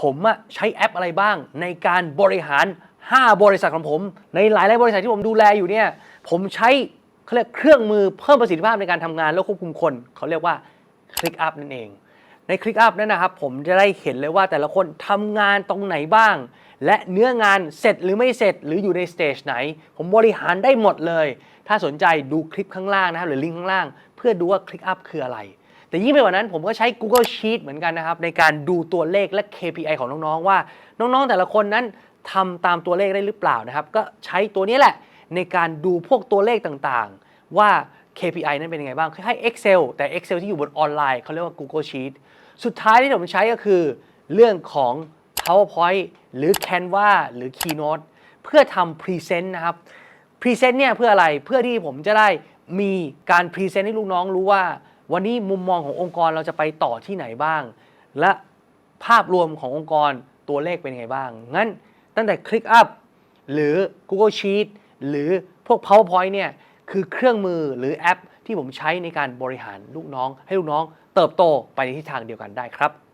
ผมอะใช้แอปอะไรบ้าง ในการบริหาร 5 บริษัทของผม ในหลายๆบริษัทที่ผมดูแลอยู่เนี่ย ผมใช้เขาเรียกเครื่องมือเพิ่มประสิทธิภาพในการทำงานและควบคุมคน เขาเรียกว่า Click Up นั่นเอง ใน Click Up นั่นนะครับผมจะได้เห็นเลยว่าแต่ละคนทำงานตรงไหนบ้าง และเนื้องานเสร็จหรือไม่เสร็จหรืออยู่ในสเตจไหน ผมบริหารได้หมดเลย ถ้าสนใจดูคลิปข้างล่างนะครับหรือลิงก์ข้างล่าง เพื่อดูว่า Click Up คืออะไร แต่ยิ่งไปกว่านั้นผมก็ใช้ Google Sheet เหมือนกันนะครับในการดูตัวเลขและ KPI ของน้องๆ ว่า น้องๆ แต่ละคนนั้นทำตามตัวเลขได้หรือเปล่านะครับก็ใช้ตัวนี้แหละในการดูพวกตัวเลขต่างๆ ว่า KPI นั้นเป็นยังไงบ้างคล้ Excel แต่ Excel ที่อยู่บนออนไลน์เขาเรียกว่า Google Sheet สุดท้ายที่ผมใช้ก็คือเรื่องของ PowerPoint หรือ Canva หรือ Keynote เพื่อทำ Present นะครับพรีเซนต์เนี่ยเพื่ออะไรเพื่อที่ผมจะได้มีการพรีเซนต์ให้ลูกน้องรู้ว่า วันนี้มุมมองขององค์กรเราจะไปต่อที่ไหนบ้าง และภาพรวมขององค์กรตัวเลขเป็นยังไงบ้าง งั้นตั้งแต่ Click Up หรือ Google Sheet หรือพวก PowerPoint เนี่ย คือเครื่องมือหรือแอปที่ผมใช้ในการบริหารลูกน้อง ให้ลูกน้องเติบโตไปในทิศทางเดียวกันได้ครับ